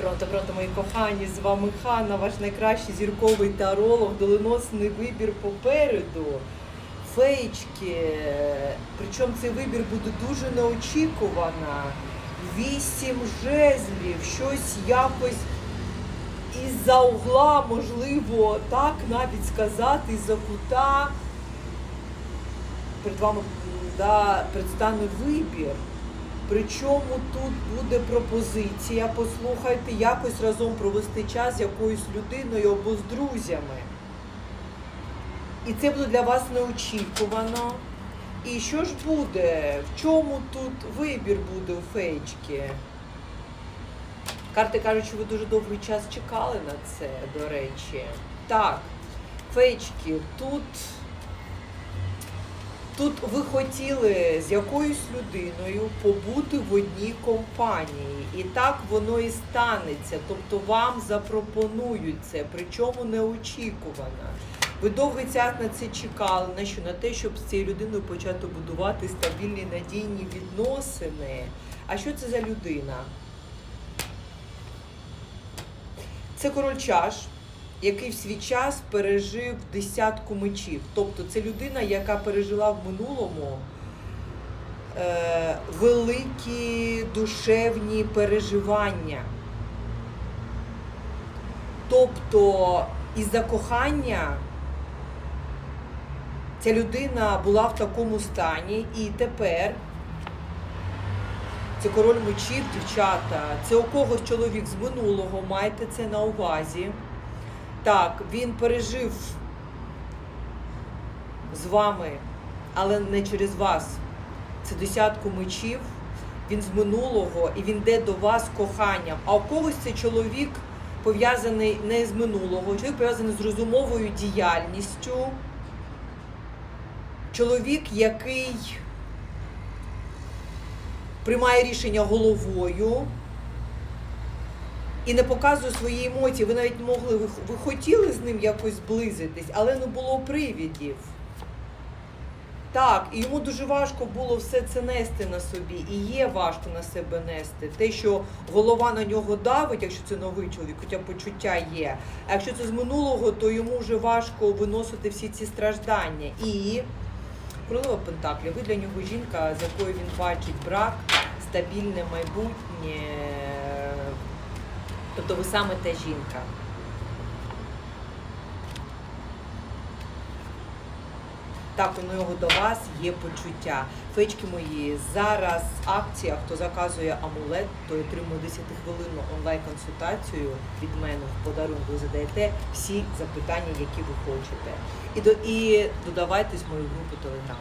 Пронто, мої кохані, з вами Ханна, ваш найкращий зірковий таролог, доленосний вибір попереду. Феєчки. Причому цей вибір буде дуже неочікувано. Вісім жезлів, щось якось із-за угла, можливо, так навіть сказати, із-за кута. Перед вами да, предстане вибір. Причому тут буде пропозиція, послухайте, якось разом провести час з якоюсь людиною або з друзями. І це буде для вас неочікувано. І що ж буде? В чому тут вибір буде у феєчки? Карти кажуть, що ви дуже довгий час чекали на це, до речі. Так, феєчки, тут. Тут ви хотіли з якоюсь людиною побути в одній компанії, і так воно і станеться. Тобто вам запропонують це, причому неочікувано. Ви довгий час на це чекали, на що? На те, щоб з цією людиною почати будувати стабільні надійні відносини. А що це за людина? Це король чаш, який в свій час пережив десятку мечів. Тобто це людина, яка пережила в минулому е, великі душевні переживання. Тобто із-за кохання ця людина була в такому стані, і тепер це король мечів, дівчата. Це у когось чоловік з минулого, майте це на увазі. Так, він пережив з вами, але не через вас. Це десятку мечів. Він з минулого і він йде до вас коханням. А у когось це чоловік пов'язаний не з минулого, чоловік пов'язаний з розумовою діяльністю. Чоловік, який приймає рішення головою і не показує свої емоції. Ви навіть могли, ви, ви хотіли з ним якось зблизитись, але не було привідів. Так, і йому дуже важко було все це нести на собі, і є важко на себе нести. Те, що голова на нього давить, якщо це новий чоловік, хоча почуття є. А якщо це з минулого, то йому вже важко виносити всі ці страждання. І королева Пентаклі, ви для нього жінка, з якою він бачить брак, стабільне майбутнє. Тобто ви саме та жінка. Так, у нього до вас є почуття. Фечки мої, зараз акція, хто заказує амулет, той отримує 10-хвилинну онлайн-консультацію від мене в подарунок. Ви задаєте всі запитання, які ви хочете. І, до, і додавайтесь в мою групу Телеграм.